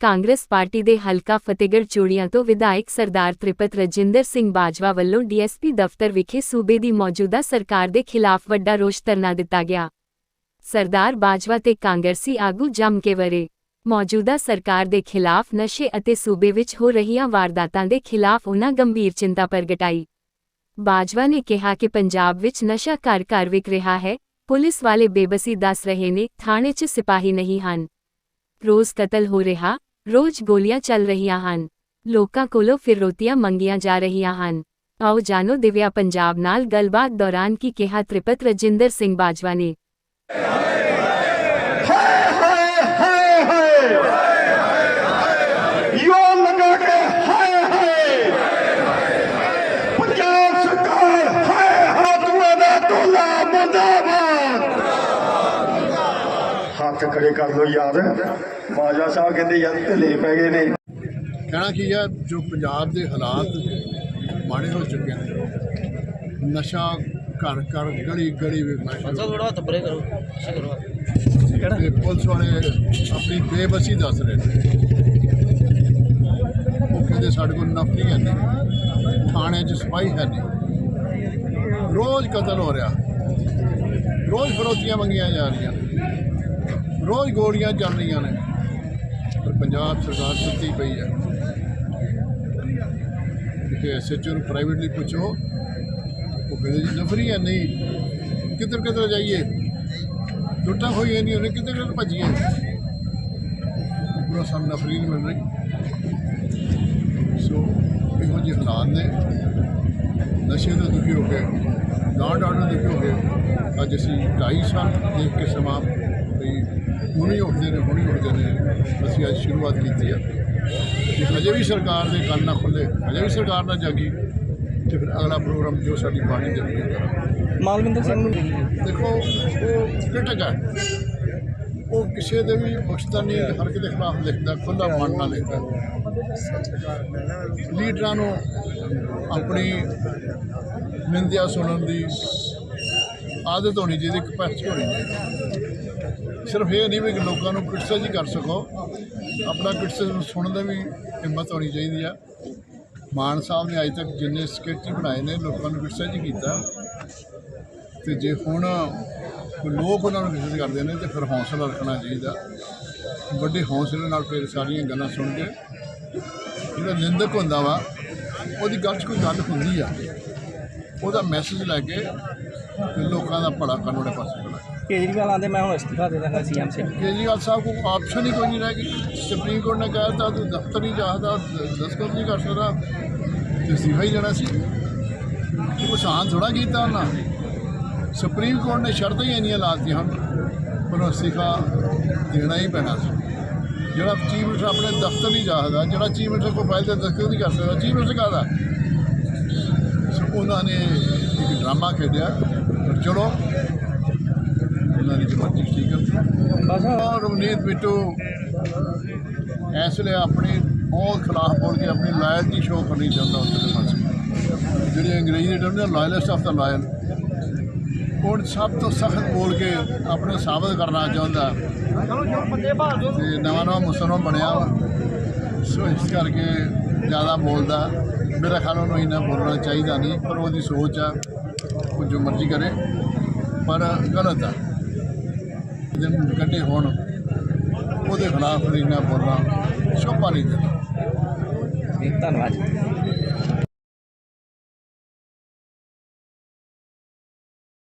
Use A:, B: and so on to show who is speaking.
A: Congress party ਦੇ ਹਲਕਾ ਫਤਿਹਗੜ੍ਹ ਚੂੜੀਆਂ ਤੋਂ ਵਿਧਾਇਕ ਸਰਦਾਰ ਤ੍ਰਿਪਤ ਰਜਿੰਦਰ ਸਿੰਘ ਬਾਜਵਾ ਵੱਲੋਂ ਡੀਐਸਪੀ ਦਫ਼ਤਰ ਵਿਖੇ ਸੂਬੇ ਦੀ ਮੌਜੂਦਾ ਸਰਕਾਰ ਦੇ ਖਿਲਾਫ ਵੱਡਾ ਰੋਸ ਧਰਨਾ ਦਿੱਤਾ ਗਿਆ। ਸਰਦਾਰ ਬਾਜਵਾ ਤੇ ਕਾਂਗਰਸੀ ਆਗੂ ਜੰਮ ਕੇ ਵਰੇ। ਮੌਜੂਦਾ ਸਰਕਾਰ ਦੇ ਖਿਲਾਫ ਨਸ਼ੇ ਅਤੇ ਸੂਬੇ ਵਿੱਚ ਹੋ ਰਹੀਆਂ ਵਾਰਦਾਤਾਂ ਦੇ ਖਿਲਾਫ ਉਨ੍ਹਾਂ ਗੰਭੀਰ ਚਿੰਤਾ ਪ੍ਰਗਟਾਈ। ਬਾਜਵਾ ਨੇ ਕਿਹਾ ਕਿ ਪੰਜਾਬ ਵਿੱਚ ਨਸ਼ਾ ਘਰ ਘਰ ਵਿਕ ਰਿਹਾ ਹੈ, ਪੁਲਿਸ ਵਾਲੇ ਬੇਬਸੀ ਦੱਸ ਰਹੇ ਨੇ, ਥਾਣੇ 'ਚ ਸਿਪਾਹੀ ਨਹੀਂ ਹਨ। ਰੋਜ਼ ਕਤਲ ਹੋ ਰਿਹਾ ਰੋਜ਼ ਗੋਲੀਆਂ ਚੱਲ ਰਹੀਆਂ ਹਨ ਲੋਕਾਂ ਕੋਲੋਂ ਫਿਰੌਤੀਆਂ ਮੰਗੀਆਂ ਜਾ ਰਹੀਆਂ ਹਨ ਆਓ ਜਾਣੋ ਦਿਵਿਆ ਪੰਜਾਬ ਨਾਲ ਗੱਲਬਾਤ ਦੌਰਾਨ ਕੀ ਕਿਹਾ ਤ੍ਰਿਪਤ ਰਜਿੰਦਰ ਸਿੰਘ ਬਾਜਵਾ ਨੇ
B: ਹਾਏ ਹਾਏ ਯੋ ਲਗਾ ਕੇ ਹਾਏ ਹਾਏ ਪੰਜਾਬ ਸਰਕਾਰ ਹਾਏ ਹਾਥੂਆਂ ਦਾ ਟੋਲਾ ਮੁਰਦਾਬਾਦ ਹੱਥ ਖੜੇ ਕਰ ਲੋ ਯਾਰ ਬਾਜਾ ਸਾਹਿਬ ਕਹਿੰਦੇ ਯਾਰ ਢਿੱਲੇ ਪੈ ਗਏ ਨੇ।
C: ਕਹਿਣਾ ਕੀ ਹੈ ਜੋ ਪੰਜਾਬ ਦੇ ਹਾਲਾਤ ਮਾੜੇ ਹੋ ਚੁੱਕੇ ਨੇ ਨਸ਼ਾ ਘਰ ਘਰ ਗਲੀ ਗਲੀ ਵਿੱਚ
D: ਸਭ ਥੋੜਾ ਹੱਥ ਪਰੇ ਕਰੋ ਕਰੋ।
C: ਤੇ ਪੁਲਿਸ ਵਾਲੇ ਆਪਣੀ ਬੇਬਸੀ ਦੱਸ ਰਹੇ ਨੇ। ਉਹ ਕਹਿੰਦੇ ਸਾਡੇ ਕੋਲ ਨਫਰੀ ਹੈ ਨਹੀਂ ਥਾਣੇ 'ਚ ਸਿਪਾਹੀ ਹੈ ਨਹੀਂ। ਰੋਜ਼ ਕਤਲ ਹੋ ਰਿਹਾ। ਰੋਜ਼ ਫਰੋਤੀਆਂ ਮੰਗੀਆਂ ਜਾ ਰਹੀਆਂ। ਰੋਜ਼ ਗੋਲੀਆਂ ਚੱਲ ਰਹੀਆਂ ਨੇ। ਪਰ ਪੰਜਾਬ ਸਰਕਾਰ ਸੁੱਤੀ ਪਈ ਹੈ। ਕਿ ਐਸਐਚਓ ਨੂੰ ਪ੍ਰਾਈਵੇਟਲੀ ਪੁੱਛੋ, ਉਹ ਕਹਿੰਦੇ ਜੀ ਨਫਰੀ ਹੈ, ਨਹੀਂ। ਕਿੱਧਰ ਕਿੱਧਰ ਜਾਈਏ? ਲੁੱਟਾਂ ਹੋਈਆਂ ਨਹੀਂ, ਉਹਨੇ ਕਿੱਧਰ ਕਿੱਧਰ ਭੱਜੀਏ ਪੂਰਾ ਸਾਨੂੰ ਨਫਰੀ ਨਹੀਂ ਮਿਲ ਰਹੀ। ਸੋ, ਇਹੋ ਜਿਹੇ ਹਾਲਾਤ ਨੇ। ਨਸ਼ੇ ਤੋਂ ਦੁਖੀ ਹੋ ਕੇ, ਲਾਡ ਆਰਡਰ ਦੁਖੀ ਹੋ ਕੇ, ਅੱਜ ਅਸੀਂ 2.5 ਸਾਲ ਦੇਖ ਕੇ ਸਮਾਂ ਵੀ ਹੁਣੀ ਉੱਠਦੇ ਨੇ ਹੁਣੀ ਉੱਠਦੇ ਨੇ। ਅਸੀਂ ਅੱਜ ਸ਼ੁਰੂਆਤ ਕੀਤੀ ਹੈ ਕਿ ਅਜੇ ਵੀ ਸਰਕਾਰ ਦੇ ਕੰਨ ਨਾ ਖੁੱਲੇ ਅਜੇ ਵੀ ਸਰਕਾਰ ਨਾ ਜਾਗੀ। ਤੇ ਫਿਰ ਅਗਲਾ ਪ੍ਰੋਗਰਾਮ ਜੋ ਸਾਡੀ ਪਾਰਟੀ ਦੇ ਲਈ ਕਰਾਂਗੇ।
D: ਮਾਲਵਿੰਦਰ ਸਿੰਘ ਨੂੰ
C: ਦੇਖੋ ਉਹ ਕ੍ਰਿਟਿਕ ਹੈ ਉਹ ਕਿਸੇ ਦੇ ਵੀ ਬਖਸ਼ਦਾ ਨਹੀਂ ਹਰ ਕਿਸੇ ਦੇ ਖਿਲਾਫ ਲਿਖਦਾ ਖੁੱਲਾ ਮਨ ਨਾਲ ਲਿਖਦਾ। ਲੀਡਰਾਂ ਨੂੰ ਆਪਣੀ ਨਿੰਦਿਆ ਸੁਣਨ ਦੀ ਆਦਤ ਹੋਣੀ ਚਾਹੀਦੀ ਕਪੈਸਿਟੀ ਹੋਣੀ ਚਾਹੀਦੀ। ਸਿਰਫ ਇਹ ਨਹੀਂ ਵੀ ਲੋਕਾਂ ਨੂੰ ਕ੍ਰਿਟਿਸਾਈਜ਼ ਹੀ ਕਰ ਸਕੋ। ਆਪਣਾ ਕ੍ਰਿਟਿਸਿਜ਼ਮ ਸੁਣਨ ਦਾ ਵੀ ਹਿੰਮਤ ਹੋਣੀ ਚਾਹੀਦੀ ਆ। ਮਾਨ ਸਾਹਿਬ ਨੇ ਅੱਜ ਤੱਕ ਜਿੰਨੇ ਸਕੇਟੀ ਬਣਾਏ ਨੇ, ਲੋਕਾਂ ਨੂੰ ਕ੍ਰਿਟਿਸਾਈਜ਼ ਕੀਤਾ। ਤੇ ਜੇ ਹੁਣ ਲੋਕ ਉਹਨਾਂ ਨੂੰ ਵਿਜ਼ਿਟ ਕਰਦੇ ਨੇ, ਤੇ ਫਿਰ ਹੌਸਲਾ ਰੱਖਣਾ ਚਾਹੀਦਾ। ਵੱਡੇ ਹੌਸਲੇ ਨਾਲ ਫਿਰ ਸਾਰੀਆਂ ਗੱਲਾਂ ਸੁਣ ਕੇ ਜਿਹੜਾ ਨਿੰਦਕ ਹੁੰਦਾ ਵਾ, ਉਹਦੀ ਗੱਲ 'ਚ ਕੋਈ ਗੱਲ ਹੁੰਦੀ ਆ। ਉਹਦਾ ਮੈਸੇਜ ਲੈ ਕੇ ਤੇ ਲੋਕਾਂ ਦਾ ਭਲਾ ਕਰਨ ਵਾਲੇ ਪਾਸੇ ਖੜਾ
D: ਕੇਜਰੀਵਾਲ ਆਂਦੇ ਮੈਂ ਹੁਣ ਅਸਤੀਫਾ ਦੇ ਦਾਂਗਾ ਸੀਐਮ ਸੇ।
C: ਕੇਜਰੀਵਾਲ ਸਾਹਿਬ ਕੋਲ ਆਪਸ਼ਨ ਹੀ ਕੋਈ ਨਹੀਂ ਰਹਿ ਗਈ। ਸੁਪਰੀਮ ਕੋਰਟ ਨੇ ਕਹਿ ਦਿੱਤਾ ਤੂੰ ਦਫ਼ਤਰ ਨਹੀਂ ਜਾਦਾ ਦਸਤਖਤ ਨਹੀਂ ਕਰ ਸਕਦਾ। ਤੇ ਅਸਤੀਫਾ ਹੀ ਜਾਣਾ ਸੀ। ਉਹ ਆਸਾਨ ਥੋੜਾ ਕੀਤਾ ਉਹਨਾਂ ਸੁਪਰੀਮ ਕੋਰਟ ਨੇ ਸ਼ਰਤਾਂ ਹੀ ਇੰਨੀਆਂ ਲਾਤੀਆਂ ਹਨ ਪਰ ਅਸਤੀਫਾ ਦੇਣਾ ਹੀ ਪੈਣਾ ਸੀ। ਜਿਹੜਾ ਚੀਫ ਮਿਨਿਸਟਰ ਆਪਣੇ ਦਫ਼ਤਰ ਨਹੀਂ ਜਾ ਸਕਦਾ ਜਿਹੜਾ ਚੀਫ ਮਿਨਿਸਟਰ ਕੋਈ ਫਾਈਲ ਤੇ ਦਸਤਖਤ ਨਹੀਂ ਕਰ ਸਕਦਾ ਚੀਫ ਮਿਨਿਸਟਰ ਕਾਹਦਾ? ਸੋ ਉਹਨਾਂ ਨੇ ਇੱਕ ਡਰਾਮਾ ਖੇਡਿਆ ਪਰ ਚਲੋ ਉਹਨਾਂ ਦੀ ਮਰਜ਼ੀ ਠੀਕ
D: ਬਸ।
C: ਔਰ ਰਵਨੀਤ ਬਿੱਟੂ ਇਸ ਲਈ ਆਪਣੀ ਉਹ ਖਿਲਾਫ ਬੋਲ ਕੇ ਆਪਣੀ ਲਾਇਲਟੀ ਸ਼ੋਅ ਕਰਨੀ ਚਾਹੁੰਦਾ ਉਸ ਦੇ ਪਾਸੇ ਜਿਹੜੀ ਅੰਗਰੇਜ਼ੀ ਦੇ ਟਰਮ ਲਾਇਲੈਸਟ ਆਫ ਦਾ ਲਾਇਲ। ਉਹ ਸਭ ਤੋਂ ਸਖਤ ਬੋਲ ਕੇ ਆਪਣੇ ਸਾਬਤ ਕਰਨਾ ਚਾਹੁੰਦਾ। ਤੇ ਨਵਾਂ ਨਵਾਂ ਮੁਸਲਮਾਨ ਬਣਿਆ ਸੋ ਇਸ ਕਰਕੇ ਜ਼ਿਆਦਾ ਬੋਲਦਾ। ਮੇਰਾ ਖਿਆਲ ਉਹਨੂੰ ਇੰਨਾ ਬੋਲਣਾ ਚਾਹੀਦਾ ਨਹੀਂ, ਪਰ ਉਹਦੀ ਸੋਚ ਆ, ਉਹ ਜੋ ਮਰਜ਼ੀ ਕਰੇ, ਪਰ ਗਲਤ ਆ। ਦਿਨ ਕੱਢੇ ਹੋਣ, ਉਹਦੇ ਖਿਲਾਫ ਰੀਨਾ ਬੋਲਣਾ ਸ਼ੋਭਾ ਨਹੀਂ ਦਿੰਦਾ
D: ਧੰਨਵਾਦ।